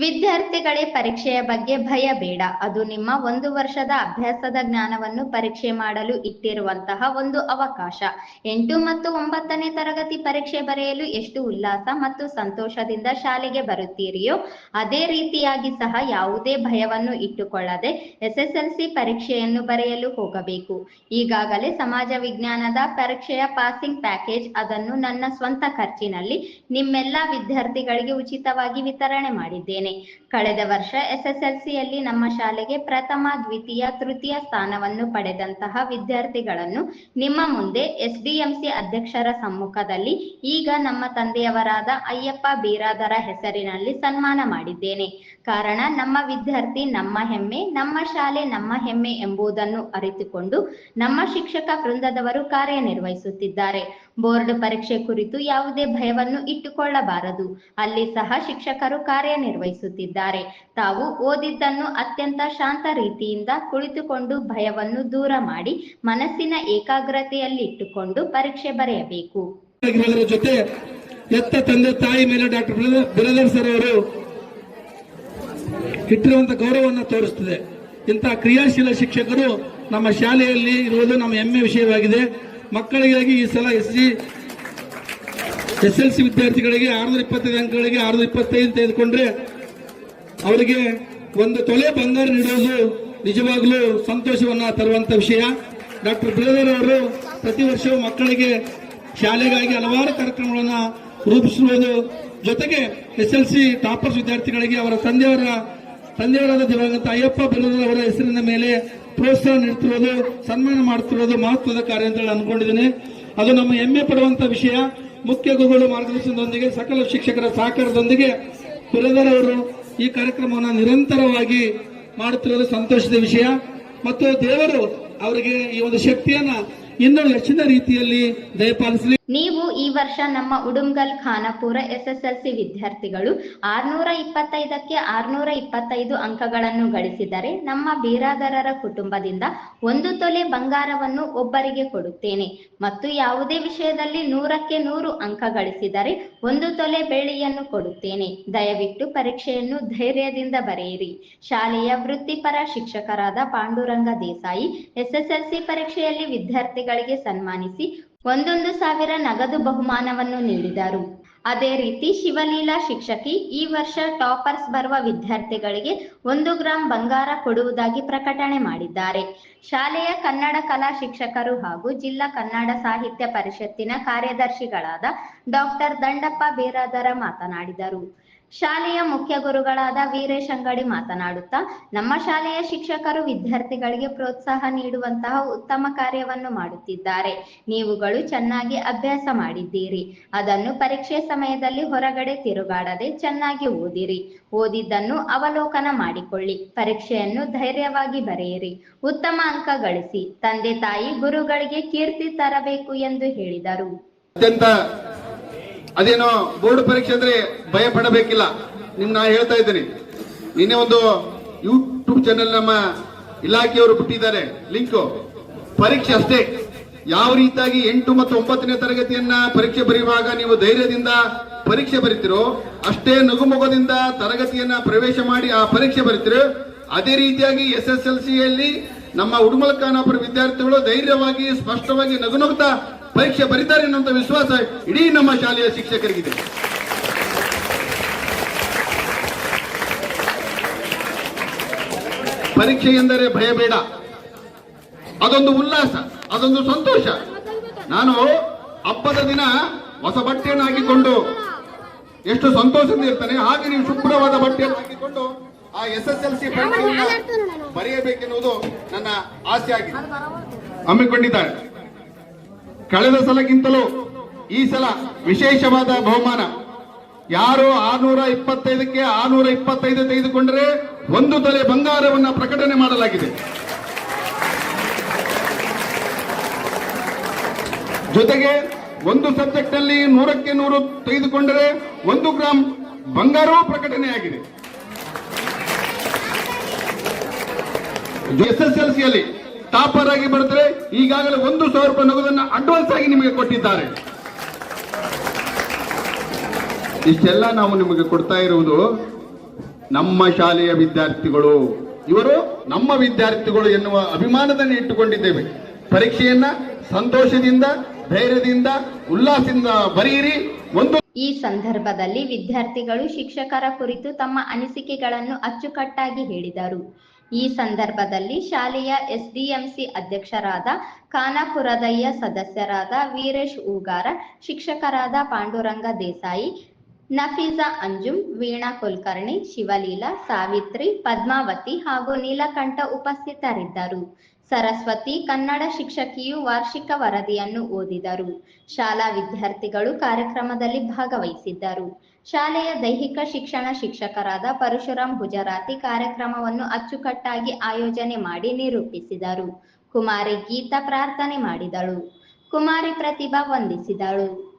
ವಿದ್ಯಾರ್ಥಿಗಳೇ ಪರೀಕ್ಷೆಯ ಬಗ್ಗೆ ಭಯ ಬೇಡ. ಅದು ನಿಮ್ಮ ಒಂದು ವರ್ಷದ ಅಭ್ಯಾಸದ ಜ್ಞಾನವನ್ನು ಪರೀಕ್ಷೆ ಮಾಡಲು ಇಟ್ಟಿರುವಂತಹ ಒಂದು ಅವಕಾಶ. ಎಂಟು ಮತ್ತು ಒಂಬತ್ತನೇ ತರಗತಿ ಪರೀಕ್ಷೆ ಬರೆಯಲು ಎಷ್ಟು ಉಲ್ಲಾಸ ಮತ್ತು ಸಂತೋಷದಿಂದ ಶಾಲೆಗೆ ಬರುತ್ತೀರಿಯೋ, ಅದೇ ರೀತಿಯಾಗಿ ಸಹ ಯಾವುದೇ ಭಯವನ್ನು ಇಟ್ಟುಕೊಳ್ಳದೆ ಎಸ್ಎಸ್ಎಲ್ಸಿ ಪರೀಕ್ಷೆಯನ್ನು ಬರೆಯಲು ಹೋಗಬೇಕು. ಈಗಾಗಲೇ ಸಮಾಜ ವಿಜ್ಞಾನದ ಪರೀಕ್ಷೆಯ ಪಾಸಿಂಗ್ ಪ್ಯಾಕೇಜ್ ಅದನ್ನು ನನ್ನ ಸ್ವಂತ ಖರ್ಚಿನಲ್ಲಿ ನಿಮ್ಮೆಲ್ಲ ವಿದ್ಯಾರ್ಥಿಗಳಿಗೆ ಉಚಿತವಾಗಿ ವಿತರಣೆ ಮಾಡಿದ್ದೇನೆ. ಕಳೆದ ವರ್ಷ ಎಸ್ಎಸ್ಎಲ್ಸಿಯಲ್ಲಿ ನಮ್ಮ ಶಾಲೆಗೆ ಪ್ರಥಮ, ದ್ವಿತೀಯ, ತೃತೀಯ ಸ್ಥಾನವನ್ನು ಪಡೆದಂತಹ ವಿದ್ಯಾರ್ಥಿಗಳನ್ನು ನಿಮ್ಮ ಮುಂದೆ ಎಸ್ಡಿಎಂಸಿ ಅಧ್ಯಕ್ಷರ ಸಮ್ಮುಖದಲ್ಲಿ ಈಗ ನಮ್ಮ ತಂದೆಯವರಾದ ಅಯ್ಯಪ್ಪ ಬೀರಾದರ ಹೆಸರಿನಲ್ಲಿ ಸನ್ಮಾನ ಮಾಡಿದ್ದೇನೆ. ಕಾರಣ ನಮ್ಮ ವಿದ್ಯಾರ್ಥಿ ನಮ್ಮ ಹೆಮ್ಮೆ, ನಮ್ಮ ಶಾಲೆ ನಮ್ಮ ಹೆಮ್ಮೆ ಎಂಬುದನ್ನು ಅರಿತುಕೊಂಡು ನಮ್ಮ ಶಿಕ್ಷಕ ವೃಂದದವರು ಕಾರ್ಯನಿರ್ವಹಿಸುತ್ತಿದ್ದಾರೆ. ಬೋರ್ಡ್ ಪರೀಕ್ಷೆ ಕುರಿತು ಯಾವುದೇ ಭಯವನ್ನು ಇಟ್ಟುಕೊಳ್ಳಬಾರದು. ಅಲ್ಲಿ ಸಹ ಶಿಕ್ಷಕರು ಕಾರ್ಯನಿರ್ವಹಿಸುತ್ತಿದ್ದಾರೆ ತಾವು ಓದಿದ್ದನ್ನು ಅತ್ಯಂತ ಶಾಂತ ರೀತಿಯಿಂದ ಕುಳಿತುಕೊಂಡು ಭಯವನ್ನು ದೂರ ಮಾಡಿ ಮನಸ್ಸಿನ ಏಕಾಗ್ರತೆಯಲ್ಲಿ ಇಟ್ಟುಕೊಂಡು ಪರೀಕ್ಷೆ ಬರೆಯಬೇಕು. ಜೊತೆ ಎತ್ತ ತಂದೆ ತಾಯಿ ಮೇಲೆ ಡಾಕ್ಟರ್ ಬಿರದರ್ ಸರ್ ಅವರು ಇಟ್ಟಿರುವಂತ ಗೌರವವನ್ನು ತೋರಿಸುತ್ತದೆ ಇಂತಹ ಕ್ರಿಯಾಶೀಲ ಶಿಕ್ಷಕರು ನಮ್ಮ ಶಾಲೆಯಲ್ಲಿ ಇರುವುದು ನಮ್ಮ ಹೆಮ್ಮೆ ವಿಷಯವಾಗಿದೆ. ಮಕ್ಕಳಿಗಾಗಿ ಈ ಸಲ S G, S L C ವಿದ್ಯಾರ್ಥಿಗಳಿಗೆ ಆರುನೂರ ಇಪ್ಪತ್ತೈದು ಅಂಕಗಳಿಗೆ ಆರುನೂರ ಇಪ್ಪತ್ತೈದು ತೆಗೆದುಕೊಂಡ್ರೆ ಅವರಿಗೆ ಒಂದು ತೊಲೆ ಬಂಗಾರ ನೀಡುವುದು ನಿಜವಾಗ್ಲೂ ಸಂತೋಷವನ್ನ ತರುವಂತ ವಿಷಯ. ಡಾಕ್ಟರ್ ಬಿರದರ್ ಅವರು ಪ್ರತಿ ವರ್ಷವೂ ಮಕ್ಕಳಿಗೆ ಶಾಲೆಗಾಗಿ ಹಲವಾರು ಕಾರ್ಯಕ್ರಮಗಳನ್ನ ರೂಪಿಸಿರುವುದು. ಜೊತೆಗೆ ಎಸ್ ಎಲ್ ಸಿ ಟಾಪರ್ಸ್ ವಿದ್ಯಾರ್ಥಿಗಳಿಗೆ ಅವರ ತಂದೆಯವರ, ತಂದೆಯವರಾದ ದಿವಂಗತ ಅಯ್ಯಪ್ಪ ಬಿರದರ್ ಅವರ ಹೆಸರಿನ ಮೇಲೆ ಪ್ರೋತ್ಸಾಹ ನೀಡುತ್ತಿರುವುದು, ಸನ್ಮಾನ ಮಾಡುತ್ತಿರುವುದು ಮಹತ್ವದ ಕಾರ್ಯ ಅಂತ ಹೇಳಿ ಅನ್ಕೊಂಡಿದ್ದೀನಿ ಅದು ನಮ್ಮ ಹೆಮ್ಮೆ ಪಡುವಂತ ವಿಷಯ. ಮುಖ್ಯ ಗುರುಗಳು ಮಾರ್ಗದರ್ಶನದೊಂದಿಗೆ, ಸಕಲ ಶಿಕ್ಷಕರ ಸಹಕಾರದೊಂದಿಗೆ ಬಿರದರ್ ಅವರು ಈ ಕಾರ್ಯಕ್ರಮವನ್ನು ನಿರಂತರವಾಗಿ ಮಾಡುತ್ತಿರುವುದು ಸಂತೋಷದ ವಿಷಯ. ಮತ್ತು ದೇವರು ಅವರಿಗೆ ಈ ಒಂದು ಶಕ್ತಿಯನ್ನ ಇನ್ನೂ ಹೆಚ್ಚಿನ ರೀತಿಯಲ್ಲಿ ದಯಪಾಲಿಸಲಿ. ನೀವು ಈ ವರ್ಷ ನಮ್ಮ ಉಡುಮ್ಗಲ್ ಖಾನಾಪುರ ಸಿ ವಿದ್ಯಾರ್ಥಿಗಳು ಆರ್ನೂರ ಇಪ್ಪತ್ತೈದಕ್ಕೆ ಆರ್ನೂರ ಇಪ್ಪತ್ತೈದು ಅಂಕಗಳನ್ನು ಗಳಿಸಿದರೆ ನಮ್ಮ ಬೀರಾದರರ ಕುಟುಂಬದಿಂದ ಒಂದು ತೊಲೆ ಬಂಗಾರವನ್ನು ಒಬ್ಬರಿಗೆ ಕೊಡುತ್ತೇನೆ. ಮತ್ತು ಯಾವುದೇ ವಿಷಯದಲ್ಲಿ ನೂರಕ್ಕೆ ನೂರು ಅಂಕ ಗಳಿಸಿದರೆ ಒಂದು ತೊಲೆ ಬೆಳ್ಳಿಯನ್ನು ಕೊಡುತ್ತೇನೆ. ದಯವಿಟ್ಟು ಪರೀಕ್ಷೆಯನ್ನು ಧೈರ್ಯದಿಂದ ಬರೆಯಿರಿ. ಶಾಲೆಯ ವೃತ್ತಿಪರ ಶಿಕ್ಷಕರಾದ ಪಾಂಡುರಂಗ ದೇಸಾಯಿ, ಎಸ್ಎಸ್ಎಲ್ಸಿ ಪರೀಕ್ಷೆಯಲ್ಲಿ ವಿದ್ಯಾರ್ಥಿಗಳಿಗೆ ಸನ್ಮಾನಿಸಿ ಒಂದೊಂದು ಸಾವಿರ ನಗದು ಬಹುಮಾನವನ್ನು ನೀಡಿದರು. ಅದೇ ರೀತಿ ಶಿವಲೀಲಾ ಶಿಕ್ಷಕಿ ಈ ವರ್ಷ ಟಾಪರ್ಸ್ ಬರುವ ವಿದ್ಯಾರ್ಥಿಗಳಿಗೆ ಒಂದು ಗ್ರಾಂ ಬಂಗಾರ ಕೊಡುವುದಾಗಿ ಪ್ರಕಟಣೆ ಮಾಡಿದ್ದಾರೆ. ಶಾಲೆಯ ಕನ್ನಡ ಕಲಾ ಶಿಕ್ಷಕರು ಹಾಗೂ ಜಿಲ್ಲಾ ಕನ್ನಡ ಸಾಹಿತ್ಯ ಪರಿಷತ್ತಿನ ಕಾರ್ಯದರ್ಶಿಗಳಾದ ಡಾಕ್ಟರ್ ದಂಡಪ್ಪ ಬೇರಾದರ ಮಾತನಾಡಿದರು. ಶಾಲೆಯ ಮುಖ್ಯ ಗುರುಗಳಾದ ವೀರೇಶ್ ಅಂಗಡಿ ಮಾತನಾಡುತ್ತಾ, ನಮ್ಮ ಶಾಲೆಯ ಶಿಕ್ಷಕರು ವಿದ್ಯಾರ್ಥಿಗಳಿಗೆ ಪ್ರೋತ್ಸಾಹ ನೀಡುವಂತಹ ಉತ್ತಮ ಕಾರ್ಯವನ್ನು ಮಾಡುತ್ತಿದ್ದಾರೆ. ನೀವುಗಳು ಚೆನ್ನಾಗಿ ಅಭ್ಯಾಸ ಮಾಡಿದ್ದೀರಿ. ಅದನ್ನು ಪರೀಕ್ಷೆ ಸಮಯದಲ್ಲಿ ಹೊರಗಡೆ ತಿರುಗಾಡದೆ ಚೆನ್ನಾಗಿ ಓದಿರಿ. ಓದಿದ್ದನ್ನು ಅವಲೋಕನ ಮಾಡಿಕೊಳ್ಳಿ. ಪರೀಕ್ಷೆಯನ್ನು ಧೈರ್ಯವಾಗಿ ಬರೆಯಿರಿ. ಉತ್ತಮ ಅಂಕ ಗಳಿಸಿ. ತಂದೆ ತಾಯಿ ಗುರುಗಳಿಗೆ ಕೀರ್ತಿ ತರಬೇಕು ಎಂದು ಹೇಳಿದರು. ಅತ್ಯಂತ ಅದೇನೋ ಬೋರ್ಡ್ ಪರೀಕ್ಷೆ ಅಂದ್ರೆ ಭಯ ಪಡಬೇಕಿಲ್ಲ. ನಿಮ್ ನಾ ಹೇಳ್ತಾ ಇದ್ದೀನಿ. ನಿನ್ನೆ ಒಂದು ಯೂಟ್ಯೂಬ್ ಚಾನೆಲ್ ನಮ್ಮ ಇಲಾಖೆಯವರು ಬಿಟ್ಟಿದ್ದಾರೆ. ಲಿಂಕ್ ಪರೀಕ್ಷೆ ಅಷ್ಟೇ. ಯಾವ ರೀತಿಯಾಗಿ ಎಂಟು ಮತ್ತು ಒಂಬತ್ತನೇ ತರಗತಿಯನ್ನ ಪರೀಕ್ಷೆ ಬರೆಯುವಾಗ ನೀವು ಧೈರ್ಯದಿಂದ ಪರೀಕ್ಷೆ ಬರೀತಿರೋ ಅಷ್ಟೇ ನಗುಮೊಗದಿಂದ ತರಗತಿಯನ್ನ ಪ್ರವೇಶ ಮಾಡಿ ಆ ಪರೀಕ್ಷೆ ಬರೀತಿರೋ. ಅದೇ ರೀತಿಯಾಗಿ ಎಸ್ ಎಸ್ ಎಲ್ ಸಿಯಲ್ಲಿ ನಮ್ಮ ಉಡುಮಲ್ ವಿದ್ಯಾರ್ಥಿಗಳು ಧೈರ್ಯವಾಗಿ, ಸ್ಪಷ್ಟವಾಗಿ ನಗುನಗುತ್ತಾ ಪರೀಕ್ಷೆ ಬರೀತಾರೆ ಅನ್ನುವಂಥ ವಿಶ್ವಾಸ ಇಡೀ ನಮ್ಮ ಶಾಲೆಯ ಶಿಕ್ಷಕರಿಗಿದೆ. ಪರೀಕ್ಷೆ ಎಂದರೆ ಭಯ ಬೇಡ. ಅದೊಂದು ಉಲ್ಲಾಸ ಅದೊಂದು ಸಂತೋಷ. ನಾನು ಹಬ್ಬದ ದಿನ ಹೊಸ ಬಟ್ಟೆಯನ್ನು ಹಾಕಿಕೊಂಡು ಎಷ್ಟು ಸಂತೋಷದಿಂದ ಇರ್ತಾನೆ. ಹಾಗೆ ನೀವು ಶುಭ್ರವಾದ ಬಟ್ಟೆಯನ್ನು ಹಾಕಿಕೊಂಡು ಆ ಎಸ್ ಎಸ್ ಎಲ್ ಸಿ ಪರೀಕ್ಷೆಯನ್ನು ಬರೆಯಬೇಕೆನ್ನುವುದು ನನ್ನ ಆಸೆ ಆಗಿದೆ. ಹಮ್ಮಿಕೊಂಡಿದ್ದಾರೆ. ಕಳೆದ ಸಲಕ್ಕಿಂತಲೂ ಈ ಸಲ ವಿಶೇಷವಾದ ಬಹುಮಾನ. ಯಾರು ಆರ್ನೂರ ಇಪ್ಪತ್ತೈದಕ್ಕೆ ಆರ್ನೂರ ಇಪ್ಪತ್ತೈದು ತೆಗೆದುಕೊಂಡರೆ ಒಂದು ತಲೆ ಬಂಗಾರವನ್ನ ಪ್ರಕಟಣೆ ಮಾಡಲಾಗಿದೆ. ಜೊತೆಗೆ ಒಂದು ಸಬ್ಜೆಕ್ಟ್ ಅಲ್ಲಿ ನೂರಕ್ಕೆ ನೂರು ತೆಗೆದುಕೊಂಡರೆ ಒಂದು ಗ್ರಾಂ ಬಂಗಾರವೂ ಪ್ರಕಟಣೆಯಾಗಿದೆ ಎಸ್ ಎಸ್ ಎಲ್ ಟಾಪರ್ ಆಗಿ ಬರೆದ್ರೆ ಈಗಾಗಲೇ ಒಂದು ಸಾವಿರ ರೂಪಾಯಿ ನಗದನ್ನು ಅಡ್ವಾನ್ಸ್ ಆಗಿ ನಿಮಗೆ ಕೊಟ್ಟಿದ್ದಾರೆ. ಇಷ್ಟೆಲ್ಲ ನಾವು ನಿಮಗೆ ಕೊಡ್ತಾ ಇರುವುದು ನಮ್ಮ ಶಾಲೆಯ ವಿದ್ಯಾರ್ಥಿಗಳು. ಇವರು ನಮ್ಮ ವಿದ್ಯಾರ್ಥಿಗಳು ಎನ್ನುವ ಅಭಿಮಾನದಲ್ಲಿ ಇಟ್ಟುಕೊಂಡಿದ್ದೇವೆ. ಪರೀಕ್ಷೆಯನ್ನ ಸಂತೋಷದಿಂದ ಧೈರ್ಯದಿಂದ ಉಲ್ಲಾಸದಿಂದ ಬರೆಯಿರಿ. ಒಂದು ಈ ಸಂದರ್ಭದಲ್ಲಿ ವಿದ್ಯಾರ್ಥಿಗಳು, ಶಿಕ್ಷಕರ ಕುರಿತು ತಮ್ಮ ಅನಿಸಿಕೆಗಳನ್ನು ಅಚ್ಚುಕಟ್ಟಾಗಿ ಹೇಳಿದರು. ಈ ಸಂದರ್ಭದಲ್ಲಿ ಶಾಲೆಯ ಎಸ್ಡಿಎಂಸಿ ಅಧ್ಯಕ್ಷರಾದ ಖಾನಾಪುರದಯ್ಯ ಸದಸ್ಯರಾದ ವೀರೇಶ್ ಹೂಗಾರ ಶಿಕ್ಷಕರಾದ ಪಾಂಡುರಂಗ ದೇಸಾಯಿ ನಫೀಸಾ ಅಂಜುಂ, ವೀಣಾ ಕುಲಕರ್ಣಿ, ಶಿವಲೀಲಾ, ಸಾವಿತ್ರಿ, ಪದ್ಮಾವತಿ ಹಾಗೂ ನೀಲಕಂಠ ಉಪಸ್ಥಿತರಿದ್ದರು. ಸರಸ್ವತಿ ಕನ್ನಡ ಶಿಕ್ಷಕಿಯು ವಾರ್ಷಿಕ ವರದಿಯನ್ನು ಓದಿದರು. ಶಾಲಾ ವಿದ್ಯಾರ್ಥಿಗಳು ಕಾರ್ಯಕ್ರಮದಲ್ಲಿ ಭಾಗವಹಿಸಿದ್ದರು. ಶಾಲೆಯ ದೈಹಿಕ ಶಿಕ್ಷಣ ಶಿಕ್ಷಕರಾದ ಪರಶುರಾಮ್ ಗುಜರಾತಿ ಕಾರ್ಯಕ್ರಮವನ್ನು ಅಚ್ಚುಕಟ್ಟಾಗಿ ಆಯೋಜನೆ ಮಾಡಿ ನಿರೂಪಿಸಿದರು. ಕುಮಾರಿ ಗೀತಾ ಪ್ರಾರ್ಥನೆ ಮಾಡಿದಳು. ಕುಮಾರಿ ಪ್ರತಿಭಾ ವಂದಿಸಿದಳು.